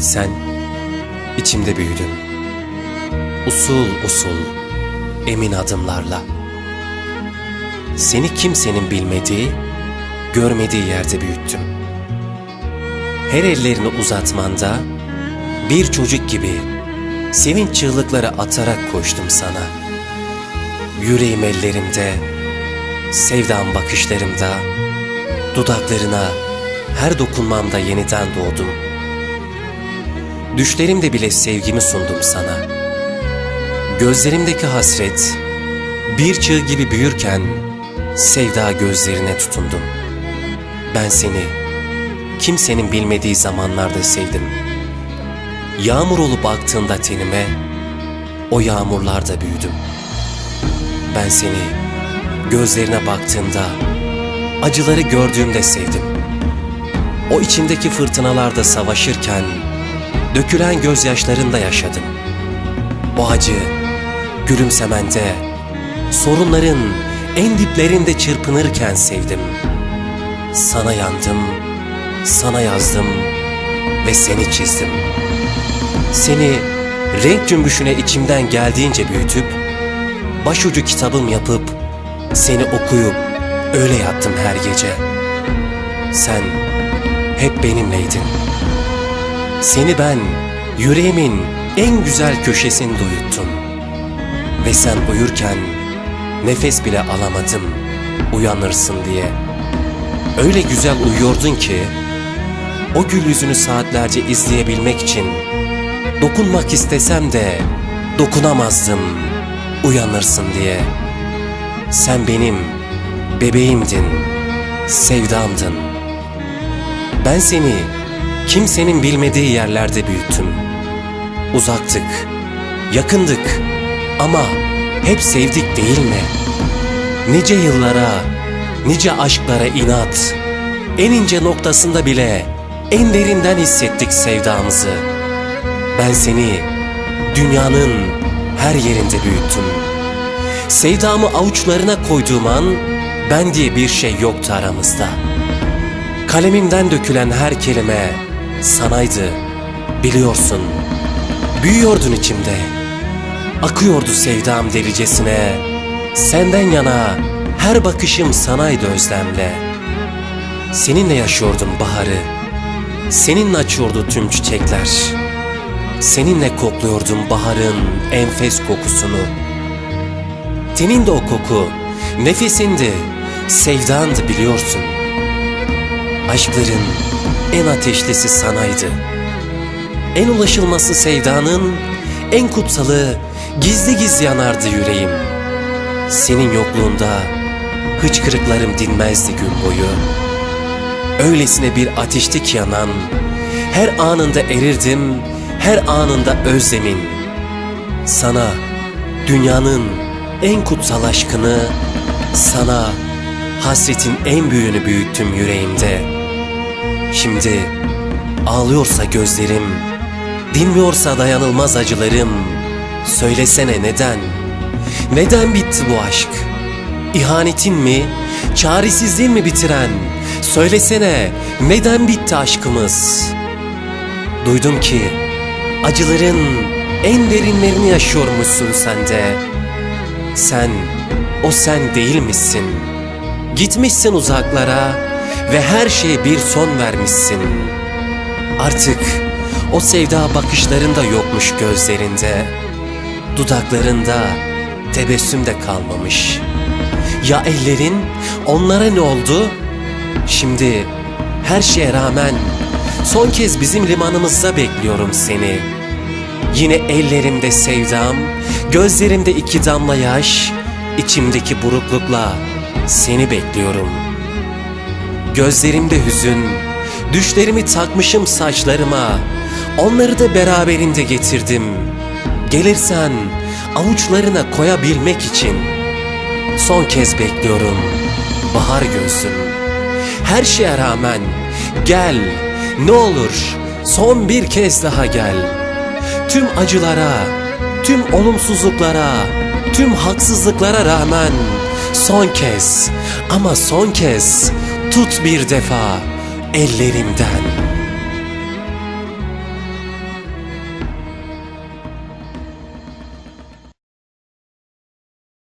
Sen içimde büyüdün. Usul usul, emin adımlarla. Seni kimsenin bilmediği, görmediği yerde büyüttüm. Her ellerini uzatmanda bir çocuk gibi sevinç çığlıkları atarak koştum sana. Yüreğim ellerimde, sevdam bakışlarımda, dudaklarına her dokunmamda yeniden doğdum. Düşlerimde bile sevgimi sundum sana. Gözlerimdeki hasret bir çığ gibi büyürken sevda gözlerine tutundum. Ben seni kimsenin bilmediği zamanlarda sevdim. Yağmur olup aktığında tenime o yağmurlarda büyüdüm. Ben seni gözlerine baktığımda acıları gördüğümde sevdim. O içimdeki fırtınalarda savaşırken dökülen gözyaşlarında yaşadım. O acı gülümsemende, sorunların en diplerinde çırpınırken sevdim. Sana yandım, sana yazdım ve seni çizdim. Seni renk cümbüşüne içimden geldiğince büyütüp, başucu kitabım yapıp, seni okuyup öyle yattım her gece. Sen hep benimleydin. Seni ben yüreğimin en güzel köşesinde uyuttum. Ve sen uyurken nefes bile alamadım uyanırsın diye. Öyle güzel uyuyordun ki o gül yüzünü saatlerce izleyebilmek için dokunmak istesem de dokunamazdım uyanırsın diye. Sen benim bebeğimdin, sevdamdın. Ben seni kimsenin bilmediği yerlerde büyüttüm. Uzaktık, yakındık ama hep sevdik değil mi? Nice yıllara, nice aşklara inat, en ince noktasında bile en derinden hissettik sevdamızı. Ben seni dünyanın her yerinde büyüttüm. Sevdamı avuçlarına koyduğum an ben diye bir şey yoktu aramızda. Kalemimden dökülen her kelime sanaydı, biliyorsun. Büyüyordun içimde. Akıyordu sevdam delicesine. Senden yana her bakışım sanaydı özlemle. Seninle yaşıyordum baharı. Seninle açıyordu tüm çiçekler. Seninle kokluyordum baharın enfes kokusunu. Senin de o koku, nefesindi, sevdandı biliyorsun. Aşkların en ateşlisi sanaydı. En ulaşılması sevdanın, en kutsalı gizli gizli yanardı yüreğim. Senin yokluğunda hıçkırıklarım dinmezdi gün boyu. Öylesine bir ateşti ki yanan, her anında erirdim, her anında özlemin. Sana dünyanın en kutsal aşkını, sana hasretin en büyüğünü büyüttüm yüreğimde. Şimdi ağlıyorsa gözlerim, dinmiyorsa dayanılmaz acılarım. Söylesene neden? Neden bitti bu aşk? İhanetin mi, çaresizliğin mi bitiren? Söylesene neden bitti aşkımız? Duydum ki acıların en derinlerini yaşıyormuşsun sen de. Sen o sen değil misin? Gitmişsin uzaklara ve her şeye bir son vermişsin. Artık o sevda bakışlarında yokmuş gözlerinde. Dudaklarında tebessüm de kalmamış. Ya ellerin onlara ne oldu? Şimdi her şeye rağmen son kez bizim limanımızda bekliyorum seni. Yine ellerimde sevdam, gözlerimde iki damla yaş, içimdeki buruklukla seni bekliyorum. Gözlerimde hüzün, düşlerimi takmışım saçlarıma, onları da beraberinde getirdim. Gelirsen avuçlarına koyabilmek için son kez bekliyorum bahar gözüm. Her şeye rağmen gel ne olur son bir kez daha gel. Tüm acılara, tüm olumsuzluklara, tüm haksızlıklara rağmen son kez ama son kez tut bir defa ellerimden.